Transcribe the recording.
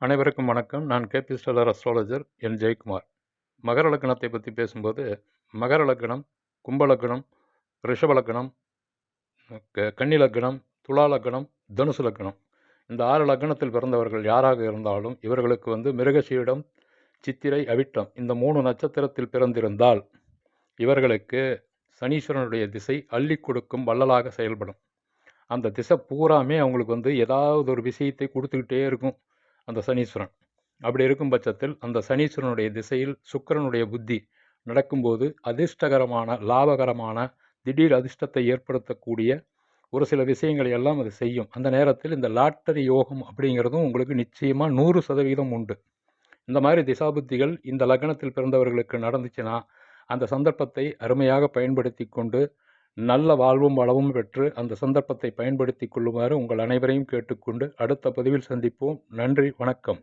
அனைவருக்கும் வணக்கம். நான் கேபி ஸ்டெல்லர் அஸ்ட்ராலஜர் என். ஜெயக்குமார். மகர லக்னத்தை பற்றி பேசும்போது மகர லக்கணம் கும்ப லக்னம் ரிஷப க- கன்னி லக்னம் துலா லக்கணம் தனுசு லக்னம். இந்த ஆறு லக்னத்தில் பிறந்தவர்கள் யாராக இருந்தாலும் இவர்களுக்கு வந்து மிருகசீடம் சித்திரை அவிட்டம் இந்த மூணு நட்சத்திரத்தில் பிறந்திருந்தால் இவர்களுக்கு சனீஸ்வரனுடைய திசை அள்ளி கொடுக்கும் வள்ளலாக செயல்படும். அந்த திசை பூராமே அவங்களுக்கு வந்து ஏதாவது ஒரு விஷயத்தை கொடுத்துக்கிட்டே இருக்கும். அந்த சனீஸ்வரன். அப்படி இருக்கும் பட்சத்தில் அந்த சனீஸ்வரனுடைய திசையில் சுக்கிரனுடைய புத்தி நடக்கும்போது அதிர்ஷ்டகரமான லாபகரமான திடீர் அதிர்ஷ்டத்தை ஏற்படுத்தக்கூடிய ஒரு சில விஷயங்களை எல்லாம் அது செய்யும். அந்த நேரத்தில் இந்த லாட்டரி யோகம் அப்படிங்கிறதும் உங்களுக்கு நிச்சயமாக நூறு சதவீதம் உண்டு. இந்த மாதிரி திசாபுத்திகள் இந்த லக்னத்தில் பிறந்தவர்களுக்கு நடந்துச்சுன்னா அந்த சந்தர்ப்பத்தை அருமையாக பயன்படுத்தி கொண்டு நல்ல வாழ்வும் வளமும் பெற்று அந்த சந்தர்ப்பத்தை பயன்படுத்தி கொள்ளுமாறு உங்கள் அனைவரையும் கேட்டுக்கொண்டு அடுத்த பதிவில் சந்திப்போம். நன்றி வணக்கம்.